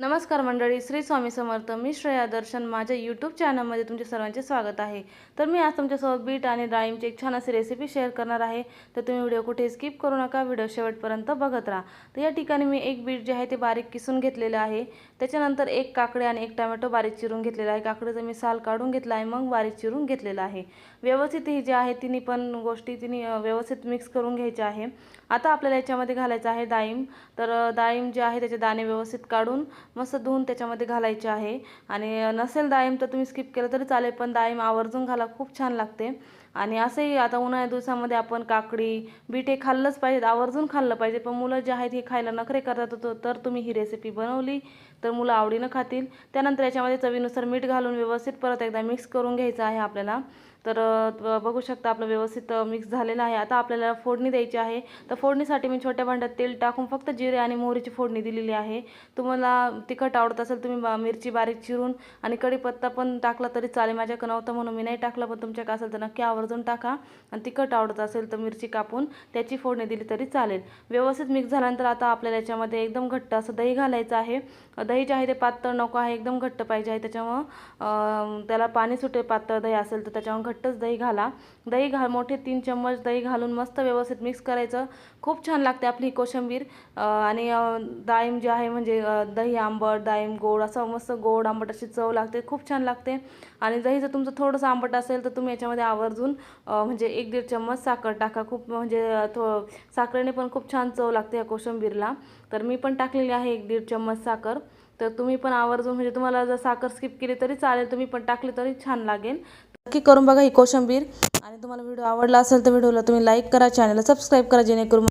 नमस्कार मंडळी श्री स्वामी समर्थ. मी श्रेया दर्शन. माझ्या यूट्यूब चॅनलमध्ये तुमचे सर्वांचे स्वागत आहे. तर मी आज तुमच्यासोबत बीट आणि डाळिंबची एक छान अशी रेसिपी शेअर करणार आहे. तर तुम्ही व्हिडिओ कुठे स्किप करू नका. व्हिडिओ शेवटपर्यंत बघत राहा. तर या ठिकाणी मी एक बीट जे आहे ते बारीक किसून घेतलेलं आहे. त्याच्यानंतर एक काकडे आणि एक टमॅटो बारीक चिरून घेतलेला आहे. काकडीचं मी साल काढून घेतला आहे. मग बारीक चिरून घेतलेलं आहे. व्यवस्थित ही जे आहे तिन्ही पण गोष्टी तिन्ही व्यवस्थित मिक्स करून घ्यायच्या आहे. आता आपल्याला याच्यामध्ये घालायचं आहे डाळिंब. तर डाळिंब जे आहे त्याचे दाणे व्यवस्थित काढून मस्त धुवून त्याच्यामध्ये घालायचे आहे. आणि नसेल डाळिंब तर तुम्ही स्किप केलं तरी चालेल पण डाळिंब आवर्जून घाला खूप छान लागते. आणि असंही आता उन्हाळ्या दिवसामध्ये आपण काकडी बीट हे खाल्लंच पाहिजे आवर्जून खाल्लं पाहिजे. पण मुलं जे आहेत हे खायला नखरे करतात. तर तर तुम्ही ही रेसिपी बनवली. तर मुलं आवडीनं खातील. त्यानंतर याच्यामध्ये चवीनुसार मीठ घालून व्यवस्थित परत एकदा मिक्स करून घ्यायचं आहे आपल्याला. तर बघू शकता आपलं व्यवस्थित मिक्स झालेलं आहे. आता आपल्याला फोडणी द्यायची आहे. तर फोडणीसाठी मी छोट्या भांड्यात तेल टाकून फक्त जिरे आणि मोहरीची फोडणी दिलेली आहे. तुम्हाला तिखट आवडत असेल तुम्ही मिरची बारीक चिरून आणि कढीपत्ता पण टाकला तरी चालेल. माझ्याकडे नव्हतं म्हणून मी नाही टाकलं पण तुमच्याकडे असेल तर नक्की आवर्जून टाका. आणि तिखट आवडत असेल तर मिरची कापून त्याची फोडणी दिली तरी चालेल. व्यवस्थित मिक्स झाल्यानंतर आता आपल्याला याच्यामध्ये एकदम घट्ट असं दही घालायचं आहे. दही जे आहे ते पातळ नको आहे एकदम घट्ट पाहिजे आहे. त्याच्यामुळं त्याला पाणी सुटेल पातळ दही असेल तर त्याच्यामुळे घट्टच दही घाला. दही घाल मोठे तीन चम्मच दही घालून मस्त व्यवस्थित मिक्स करायचं. खूप छान लागते आपली कोशंबीर. कोशिंबीर आणि अं, डाळिंब जे आहे म्हणजे दही आंबट डाळिंब गोड असं मस्त गोड आंबट अशी चव लागते. खूप छान लागते. आणि दही जर तुमचं थोडंसं आंबट असेल तर तुम्ही याच्यामध्ये आवर्जून म्हणजे एक दीड चम्मच साखर टाका. खूप म्हणजे थो साखरेने पण खूप छान चव लागते या कोशिंबीरला. तर मी पण टाकलेली आहे एक दीड चम्मच साखर. तर तुम्ही पण आवर्जून म्हणजे तुम्हाला जर साखर स्किप केली तरी चालेल तुम्ही पण टाकली तरी छान लागेल. नक्की करून बघा ही कोशिंबीर. आणि तुम्हाला व्हिडिओ आवडला असेल तर व्हिडिओला तुम्ही लाईक करा चॅनलला सबस्क्राईब करा जेणेकरून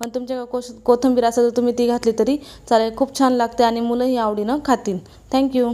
पण तुमच्या कोश कोथिंबीर असेल तर तुम्ही ती घातली तरी चालेल. खूप छान लागते आणि मुलंही आवडीनं खातील. थँक्यू